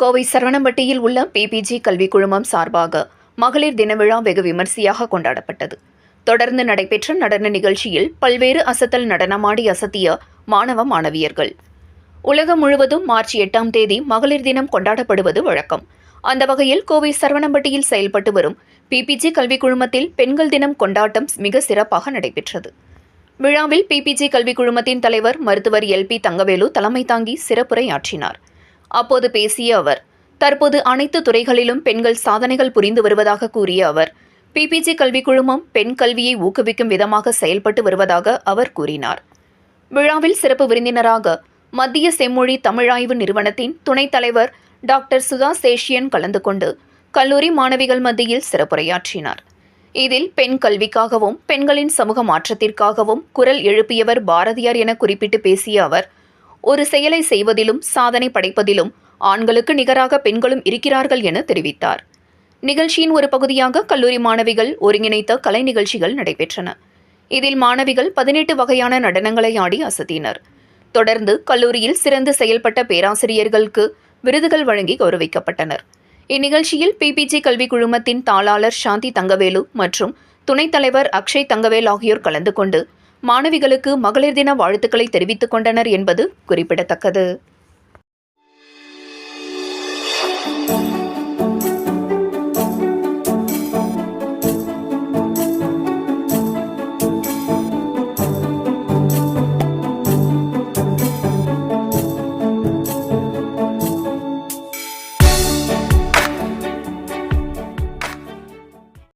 கோவை சரவணம்பட்டியில் உள்ள பிபிஜி கல்விக் குழுமம் சார்பாக மகளிர் தின விழா வெகு விமர்சையாக கொண்டாடப்பட்டது. தொடர்ந்து நடைபெற்ற நடன நிகழ்ச்சியில் பல்வேறு அசத்தல் நடனமாடி அசத்திய மாணவ மாணவியர்கள். உலகம் முழுவதும் மார்ச் எட்டாம் தேதி மகளிர் தினம் கொண்டாடப்படுவது வழக்கம். அந்த வகையில் கோவை சரவணம்பட்டியில் செயல்பட்டு வரும் பிபிஜி கல்விக் குழுமத்தில் பெண்கள் தினம் கொண்டாட்டம் மிக சிறப்பாக நடைபெற்றது. விழாவில் பிபிஜி கல்விக் குழுமத்தின் தலைவர் மருத்துவர் எல் பி தங்கவேலு தலைமை தாங்கி சிறப்புரையாற்றினார். அப்போது பேசிய அவர் தற்போது அனைத்து துறைகளிலும் பெண்கள் சாதனைகள் புரிந்து வருவதாக கூறிய அவர் பிபிஜி கல்விக் குழுமம் பெண் கல்வியை ஊக்குவிக்கும் விதமாக செயல்பட்டு வருவதாக அவர் கூறினார். விழாவில் சிறப்பு விருந்தினராக மத்திய செம்மொழி தமிழாய்வு நிறுவனத்தின் துணைத் தலைவர் டாக்டர் சுதா சேஷியன் கலந்து கொண்டு கல்லூரி மாணவிகள் மத்தியில் சிறப்புரையாற்றினார். இதில் பெண் கல்விக்காகவும் பெண்களின் சமூக மாற்றத்திற்காகவும் குரல் எழுப்பியவர் பாரதியார் என குறிப்பிட்டு பேசிய அவர் ஒரு செயலை செய்வதிலும் சாதனை படைப்பதிலும் ஆண்களுக்கு நிகராக பெண்களும் இருக்கிறார்கள் என தெரிவித்தார். நிகழ்ச்சியின் ஒரு பகுதியாக கல்லூரி மாணவிகள் ஒருங்கிணைத்த கலை நிகழ்ச்சிகள் நடைபெற்றன. இதில் மாணவிகள் பதினெட்டு வகையான நடனங்களை ஆடி அசத்தினர். தொடர்ந்து கல்லூரியில் சிறந்து செயல்பட்ட பேராசிரியர்களுக்கு விருதுகள் வழங்கி கௌரவிக்கப்பட்டனர். இந்நிகழ்ச்சியில் பிபிஜி கல்விக் குழுமத்தின் தாளாளர் சாந்தி தங்கவேலு மற்றும் துணைத் தலைவர் அக்ஷய் தங்கவேல் ஆகியோர் கலந்து கொண்டு மாணவிகளுக்கு மகளிர் தின வாழ்த்துக்களை தெரிவித்துக் கொண்டனர் என்பது குறிப்பிடத்தக்கது.